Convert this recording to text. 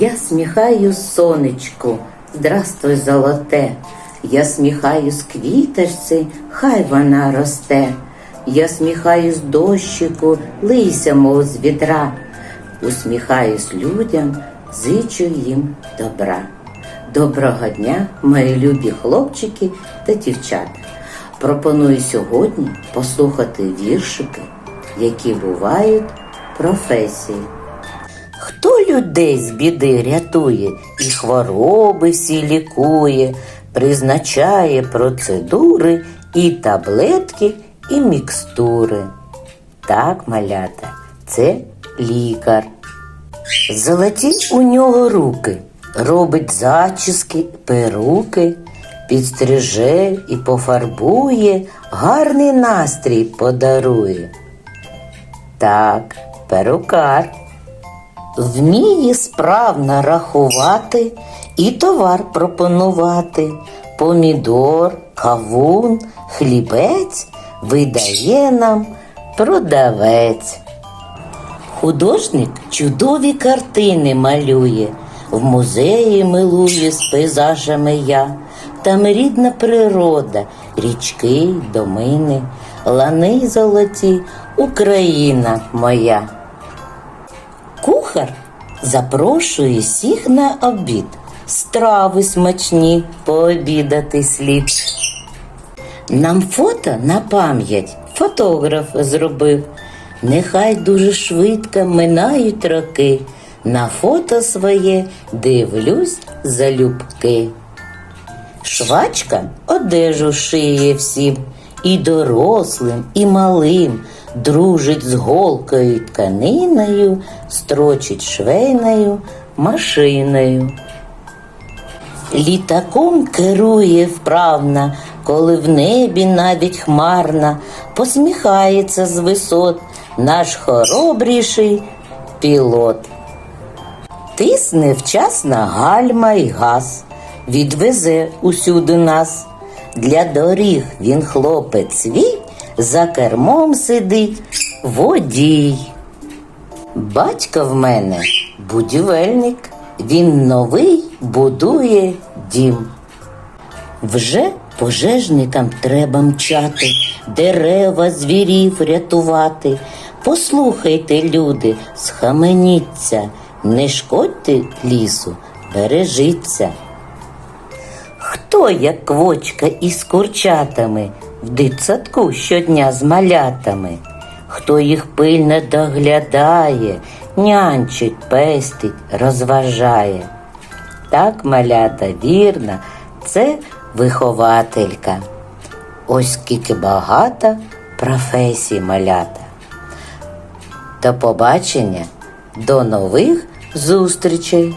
Я сміхаю сонечку, здравствуй, золоте. Я сміхаюсь квіточці, хай вона росте. Я сміхаюсь дощику, лийся, мов з вітра. Усміхаюсь людям, зичу їм добра. Доброго дня, мої любі хлопчики та дівчата. Пропоную сьогодні послухати віршики, які бувають професії. Хто людей з біди рятує і хвороби всі лікує, призначає процедури і таблетки, і мікстури. Так, малята, це лікар. Золоті у нього руки, робить зачіски, перуки, підстриже і пофарбує, гарний настрій подарує. Так, перукар вміє справно рахувати і товар пропонувати. Помідор, кавун, хлібець видає нам продавець. Художник чудові картини малює, в музеї милує з пейзажами я. Там рідна природа, річки, домини, лани золоті, Україна моя. Кухар запрошує всіх на обід, страви смачні пообідати слід. Нам фото на пам'ять фотограф зробив. Нехай дуже швидко минають роки. На фото своє дивлюсь залюбки. Швачка одежу шиє всім, і дорослим, і малим, дружить з голкою й тканиною, строчить швейною машиною. Літаком керує вправно, коли в небі навіть хмарна, посміхається з висот наш хоробріший пілот. Тисне вчасно гальма й газ, відвезе усюди нас. Для доріг він хлопець свій, за кермом сидить водій. Батько в мене будівельник, він новий будує дім. Вже пожежникам треба мчати, дерева звірів рятувати. Послухайте, люди, схаменіться, не шкодьте лісу, бережіться. Хто, як квочка із курчатами, в дитсадку щодня з малятами? Хто їх пильно доглядає, нянчить, пестить, розважає? Так, малята, вірна, це вихователька. Ось скільки багато професій малята. До побачення, до нових зустрічей!